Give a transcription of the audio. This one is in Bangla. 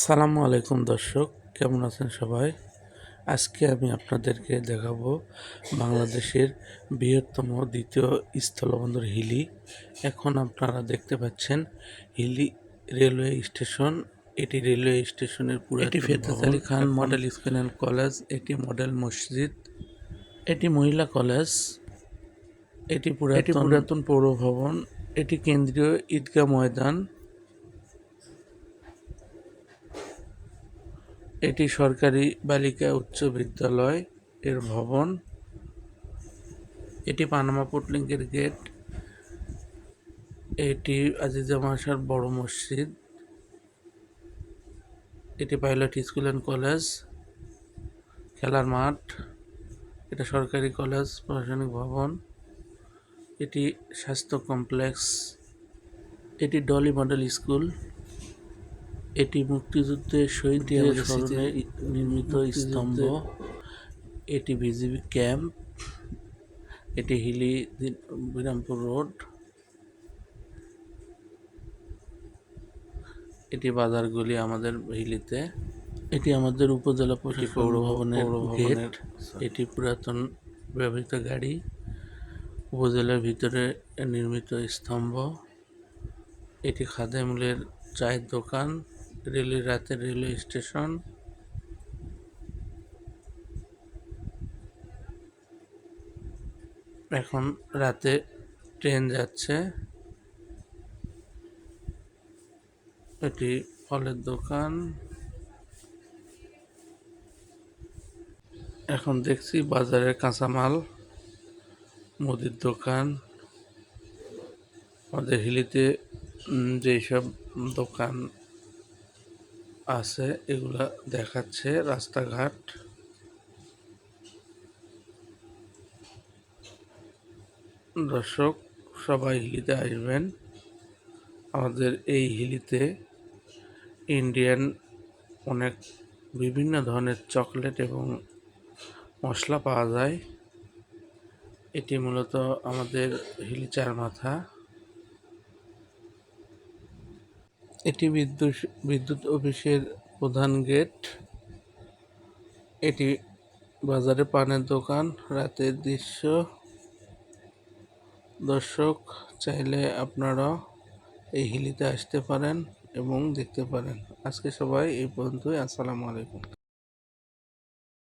আসসালামু আলাইকুম দর্শক কেমন আছেন সবাই? আজকে আমি আপনাদেরকে দেখাবো বাংলাদেশের বৃহত্তম দ্বিতীয় স্থলবন্দর হিলি। এখন আপনারা দেখতে পাচ্ছেন হিলি রেলওয়ে স্টেশন। এটি রেলওয়ে স্টেশনের পুরো এটি Ferdat Ali Khan model school and college এটি মডেল মসজিদ। এটি মহিলা কলেজ। এটি পুরাতন পুরাতন পৌর ভবন এটি কেন্দ্রীয় ঈদগাহ ময়দান। এটি সরকারি বালিকা উচ্চ বিদ্যালয় এর ভবন। এটি পানামা পুটলিঙ্কের গেট। এটি আজিজা মাসার বড় মসজিদ। এটি পাইলট স্কুল অ্যান্ড কলেজ, খেলার মাঠ। এটা সরকারি কলেজ, প্রশাসনিক ভবন। এটি স্বাস্থ্য কমপ্লেক্স। এটি ডলি মডেল স্কুল। এটি মুক্তিযুদ্ধের শহীদদের স্মরণে নির্মিত স্তম্ভ। এটি বিজিবি ক্যাম্প। এটি হিলি বিরামপুর রোড। এটি বাজারগুলি আমাদের হিলিতে। এটি আমাদের উপজেলা পৌর ভবনের গেট। এটি পুরাতন ব্যবহৃত গাড়ি। উপজেলার ভিতরে নির্মিত স্তম্ভ। এটি খাদেমুলের চায়ের দোকান। রেলের রাতের রেলওয়ে স্টেশন। এখন রাতে ট্রেন যাচ্ছে। এটি ফলের দোকান। এখন দেখছি বাজারের কাঁচামাল, মুদির দোকান। আমাদের হিলিতে যেসব দোকান আছে, এগুলা দেখাচ্ছে রাস্তাঘাট। দর্শক, সবাই হিলিতে আসবেন। আমাদের এই হিলিতে ইন্ডিয়ান অনেক বিভিন্ন ধরনের চকলেট এবং মশলা পাওয়া যায়। এটি মূলত আমাদের হিলি চার মাথা। এটি বিদ্যুৎ বিদ্যুৎ অফিসের প্রধান গেট। এটি বাজারে পানের দোকান, রাতের দৃশ্য। দর্শক, চাইলে আপনারা এই হিলিতে আসতে পারেন এবং দেখতে পারেন। আজকে সবাই এই পর্যন্তই। আসসালামু আলাইকুম।